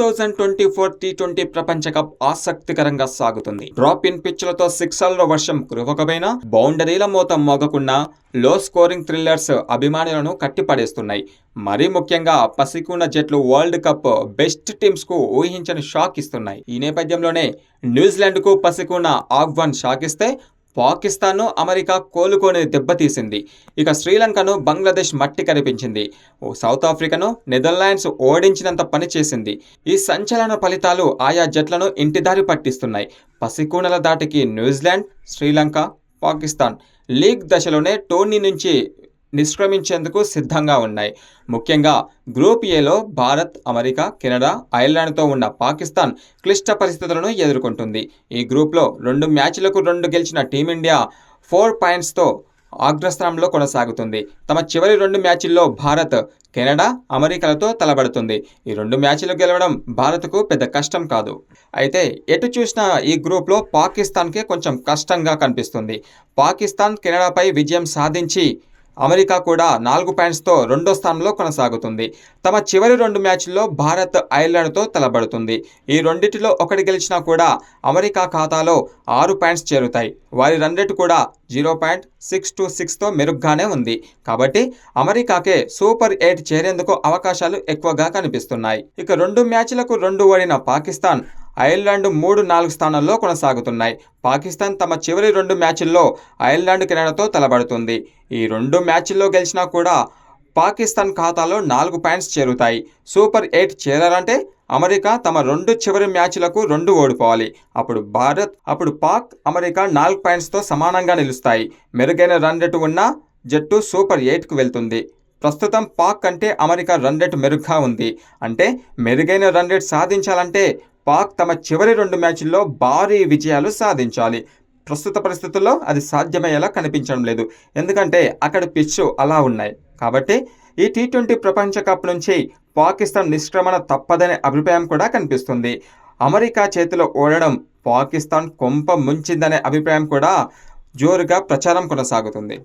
Thousand twenty four T twenty ప్రపంచ cup ఆసక్తికరంగా సాగుతుంది. డ్రాప్ ఇన్ పిచ్లతో సిక్సర్ల వర్షం కురవకపోయినా బౌండరీల మూత మోగకుండా లో స్కోరింగ్ థ్రిల్లర్స్ అభిమానులను కట్టిపడేస్తున్నాయి. మరీ ముఖ్యంగా పసికున్న జట్లు వరల్డ్ కప్ బెస్ట్ టీమ్స్కు ఊహించని షాక్ ఇస్తున్నాయి. ఈ నేపథ్యంలోనే న్యూజిలాండ్కు ఆగ్వాన్ షాక్ ఇస్తే పాకిస్తాన్ను అమెరికా కోలుకోని దెబ్బతీసింది. ఇక శ్రీలంకను బంగ్లాదేశ్ మట్టి కనిపించింది. సౌత్ ఆఫ్రికాను నెదర్లాండ్స్ ఓడించినంత పని చేసింది. ఈ సంచలన ఫలితాలు ఆయా జట్లను ఇంటిదారి పట్టిస్తున్నాయి. పసికూనల దాటికి New Zealand Sri Lanka Pakistan league దశలోనే టోర్నీ నుంచి నిష్క్రమించేందుకు సిద్ధంగా ఉన్నాయి. ముఖ్యంగా గ్రూప్ ఏలో భారత్ అమెరికా కెనడా ఐర్లాండ్తో ఉన్న పాకిస్తాన్ క్లిష్ట పరిస్థితులను ఎదుర్కొంటుంది. ఈ గ్రూప్లో రెండు మ్యాచ్లకు రెండు గెలిచిన టీమిండియా ఫోర్ పాయింట్స్తో అగ్రస్థానంలో కొనసాగుతుంది. తమ చివరి రెండు మ్యాచ్ల్లో భారత్ కెనడా అమెరికాలతో తలబడుతుంది. ఈ రెండు మ్యాచ్లు గెలవడం భారత్కు పెద్ద కష్టం కాదు. అయితే ఎటు చూసినా ఈ గ్రూప్లో పాకిస్తాన్కే కొంచెం కష్టంగా కనిపిస్తుంది. పాకిస్తాన్ కెనడాపై విజయం సాధించి అమెరికా కూడా నాలుగు పాయింట్స్తో రెండో స్థానంలో కొనసాగుతుంది. తమ చివరి రెండు మ్యాచ్ల్లో భారత్ ఐర్లాండ్తో తలబడుతుంది. ఈ రెండింటిలో ఒకటి గెలిచినా కూడా అమెరికా ఖాతాలో ఆరు పాయింట్స్ చేరుతాయి. వారి రన్ రేట్ కూడా జీరో పాయింట్ సిక్స్ టూ సిక్స్తో మెరుగ్గానే ఉంది. కాబట్టి అమెరికాకే సూపర్ ఎయిట్ చేరేందుకు అవకాశాలు ఎక్కువగా కనిపిస్తున్నాయి. ఇక రెండు మ్యాచ్లకు రెండు ఓడిన పాకిస్తాన్ ఐర్లాండ్ మూడు నాలుగు స్థానాల్లో కొనసాగుతున్నాయి. పాకిస్తాన్ తమ చివరి రెండు మ్యాచ్ల్లో ఐర్లాండ్ కెనడాతో తలబడుతుంది. ఈ రెండు మ్యాచ్ల్లో గెలిచినా కూడా పాకిస్తాన్ ఖాతాలో నాలుగు పాయింట్స్ చేరుతాయి. సూపర్ ఎయిట్ చేరాలంటే అమెరికా తమ రెండు చివరి మ్యాచ్లకు రెండు ఓడిపోవాలి. అప్పుడు భారత్ అప్పుడు పాక్ అమెరికా నాలుగు పాయింట్స్తో సమానంగా నిలుస్తాయి. మెరుగైన రన్ రేటు ఉన్న జట్టు సూపర్ ఎయిట్కు వెళ్తుంది. ప్రస్తుతం పాక్ కంటే అమెరికా రన్ రేట్ మెరుగ్గా ఉంది. అంటే మెరుగైన రన్ రేట్ సాధించాలంటే పాక్ తమ చివరి రెండు మ్యాచ్ల్లో భారీ విజయాలు సాధించాలి. ప్రస్తుత పరిస్థితుల్లో అది సాధ్యమయ్యేలా కనిపించడం లేదు. ఎందుకంటే అక్కడ పిచ్ అలా ఉన్నాయి. కాబట్టి ఈ టీ ట్వంటీ ప్రపంచ కప్ నుంచి పాకిస్తాన్ నిష్క్రమణ తప్పదనే అభిప్రాయం కూడా కనిపిస్తుంది. అమెరికా చేతిలో ఓడడం పాకిస్తాన్ కొంప ముంచిందనే అభిప్రాయం కూడా జోరుగా ప్రచారం కొనసాగుతుంది.